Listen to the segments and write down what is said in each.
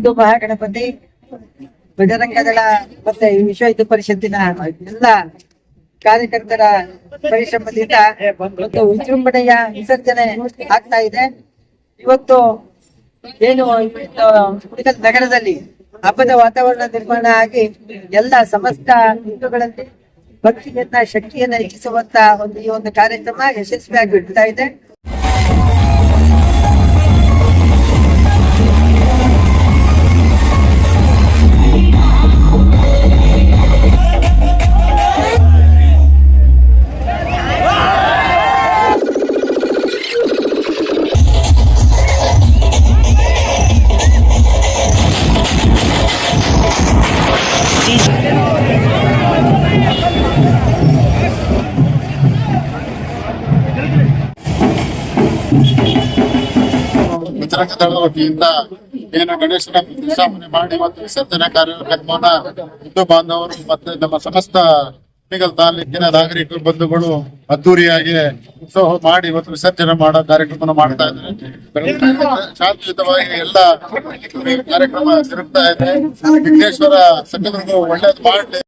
ಹಿಂದೂ ಮಹಾಗಣಪತಿ ಬಜರಂಗದಳ ಮತ್ತೆ ವಿಶ್ವ ಹಿಂದೂ ಪರಿಷತ್ತಿನ ಎಲ್ಲ ಕಾರ್ಯಕರ್ತರ ಪರಿಶ್ರಮದಿಂದ ಒಂದು ವಿಜೃಂಭಣೆಯ ವಿಸರ್ಜನೆ ಆಗ್ತಾ ಇದೆ. ಇವತ್ತು ಏನು ನಗರದಲ್ಲಿ ಹಬ್ಬದ ವಾತಾವರಣ ನಿರ್ಮಾಣ ಆಗಿ ಎಲ್ಲ ಸಮಸ್ತ ಹಿಂದೂಗಳಲ್ಲಿ ಭಕ್ತಿಯನ್ನ, ಶಕ್ತಿಯನ್ನ ಹೆಚ್ಚಿಸುವಂತ ಒಂದು ಈ ಒಂದು ಕಾರ್ಯಕ್ರಮ ಯಶಸ್ವಿಯಾಗಿ ಬಿಡ್ತಾ ಇದೆ. ದಳದ ವತಿಯಿಂದ ಏನು ಗಣೇಶನ ಪ್ರತಿಷ್ಠಾಪನೆ ಮಾಡಿ ಮತ್ತು ವಿಸರ್ಜನಾ ಕಾರ್ಯಕ್ರಮವನ್ನ ಹಿಂದೂ ಬಾಂಧವರು ಮತ್ತೆ ನಮ್ಮ ಸಮಸ್ತ ಕುಣಿಗಲ್ ತಾಲೂಕಿನ ನಾಗರಿಕರು ಬಂಧುಗಳು ಅದ್ದೂರಿಯಾಗಿ ಉತ್ಸವ ಮಾಡಿ ಇವತ್ತು ವಿಸರ್ಜನೆ ಮಾಡೋ ಕಾರ್ಯಕ್ರಮ ಮಾಡ್ತಾ ಇದ್ದಾರೆ. ಶಾಂತಿಯುತವಾಗಿ ಎಲ್ಲ ಕಾರ್ಯಕ್ರಮ ಜರುಗ್ತಾ ಇದೆ. ವಿಘ್ನೇಶ್ವರ ಸಂಘದ ಒಳ್ಳೇದು ಮಾಡಲಿ.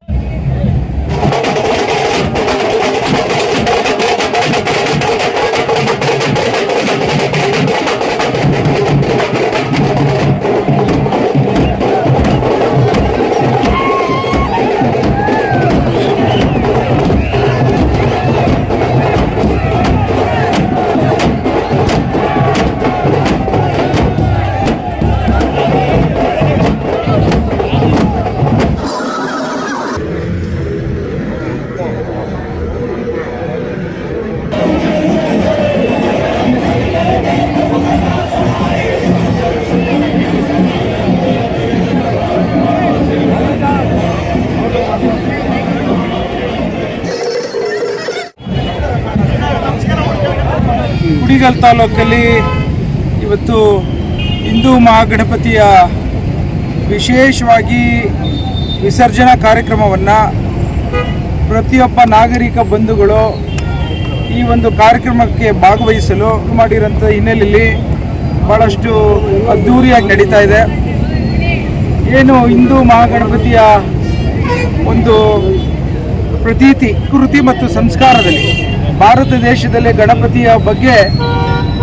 ಕುಡಿಗಲ್ ತಾಲೂಕಲ್ಲಿ ಇವತ್ತು ಹಿಂದೂ ಮಹಾಗಣಪತಿಯ ವಿಶೇಷವಾಗಿ ವಿಸರ್ಜನಾ ಕಾರ್ಯಕ್ರಮವನ್ನು ಪ್ರತಿಯೊಬ್ಬ ನಾಗರಿಕ ಬಂಧುಗಳು ಈ ಒಂದು ಕಾರ್ಯಕ್ರಮಕ್ಕೆ ಭಾಗವಹಿಸಲು ಮಾಡಿರೋಂಥ ಹಿನ್ನೆಲೆಯಲ್ಲಿ ಭಾಳಷ್ಟು ಅದ್ಧೂರಿಯಾಗಿ ನಡೀತಾ ಇದೆ. ಏನು ಹಿಂದೂ ಮಹಾಗಣಪತಿಯ ಒಂದು ಪ್ರತೀತಿ, ಕೃತಿ ಮತ್ತು ಸಂಸ್ಕಾರದಲ್ಲಿ ಭಾರತ ದೇಶದಲ್ಲಿ ಗಣಪತಿಯ ಬಗ್ಗೆ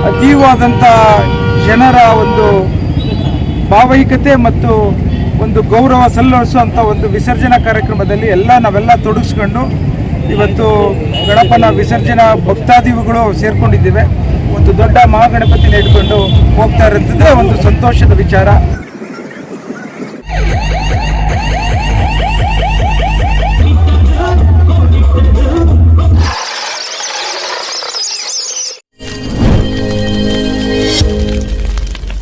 ಅತೀವಾದಂಥ ಜನರ ಒಂದು ಭಾವೈಕತೆ ಮತ್ತು ಒಂದು ಗೌರವ ಸಲ್ಲಿಸುವಂಥ ಒಂದು ವಿಸರ್ಜನಾ ಕಾರ್ಯಕ್ರಮದಲ್ಲಿ ಎಲ್ಲ ನಾವೆಲ್ಲ ತೊಡಗಿಸ್ಕೊಂಡು ಇವತ್ತು ಗಣಪನ ವಿಸರ್ಜನಾ ಭಕ್ತಾದಿಗಳು ಸೇರ್ಕೊಂಡಿದ್ದೇವೆ. ಒಂದು ದೊಡ್ಡ ಮಹಾಗಣಪತಿನ ಇಟ್ಕೊಂಡು ಹೋಗ್ತಾ ಇರೋಂಥದ್ದೇ ಒಂದು ಸಂತೋಷದ ವಿಚಾರ.